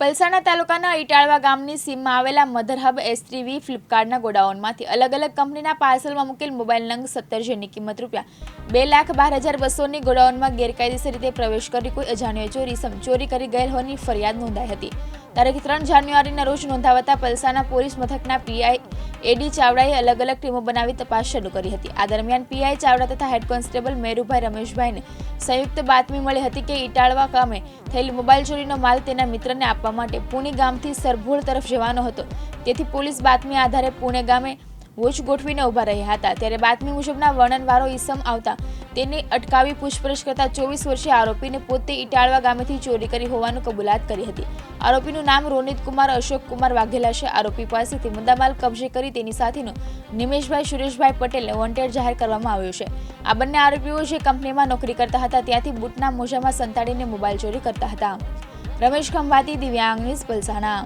પલસાણા તાલુકાના ઇટાળવા ગામની સીમમાં આવેલા મધર હબ વી ફ્લિપકાર્ટના ગોડાઉનમાંથી અલગ અલગ કંપનીના પાર્સલમાં મૂકેલ મોબાઈલ નંગ સત્તર જેની કિંમત રૂપિયા, બે લાખ બાર હજાર બસોની ગોડાઉનમાં ગેરકાયદેસર રીતે પ્રવેશ કરી કોઈ અજાણ્યો ચોરી ચોરી કરી ગયેલ હોવાની ફરિયાદ નોંધાઈ હતી. તારીખ ત્રણ જાન્યુઆરીના રોજ નોંધાવતા પલસાના પોલીસ મથકના પીઆઈ એડી ચાવડાએ અલગ અલગ ટીમો બનાવી તપાસ શરૂ કરી હતી. આ દરમિયાન પીઆઈ ચાવડા તથા હેડ કોન્સ્ટેબલ મેરુભાઈ રમેશભાઈને સંયુક્ત બાતમી મળી હતી કે ઇટાળવા ગામે થયેલી મોબાઈલ ચોરીનો માલ તેના મિત્રને આપવા માટે પુણે ગામથી સરભોળ તરફ જવાનો હતો. તેથી પોલીસ બાતમી આધારે પુણે ગામે વોચ ગોઠવીને ઊભા રહ્યા હતા. ત્યારે બાતમી મુજબના વર્ણનવાળો ઈસમ આવતા તેને અટકાવી પૂછપરછ કરતા ચોવીસ વર્ષીય આરોપીને પોતે ઇટાળવા ગામેથી ચોરી કરી હોવાનું કબૂલાત કરી હતી. આરોપીનું નામ રોનિત કુમાર, અશોક કુમાર વાઘેલા છે. આરોપી પાસેથી મુદ્દામાલ કબજે કરી તેની સાથેનો નિમેશભાઈ સુરેશભાઈ પટેલને વોન્ટેડ જાહેર કરવામાં આવ્યો છે. આ બંને આરોપીઓ જે કંપનીમાં નોકરી કરતા હતા ત્યાંથી બૂટના મોજામાં સંતાડીને મોબાઈલ ચોરી કરતા હતા. રમેશ ખંભાતી, દિવ્યાંગ ન્યૂઝ, પલસાણા.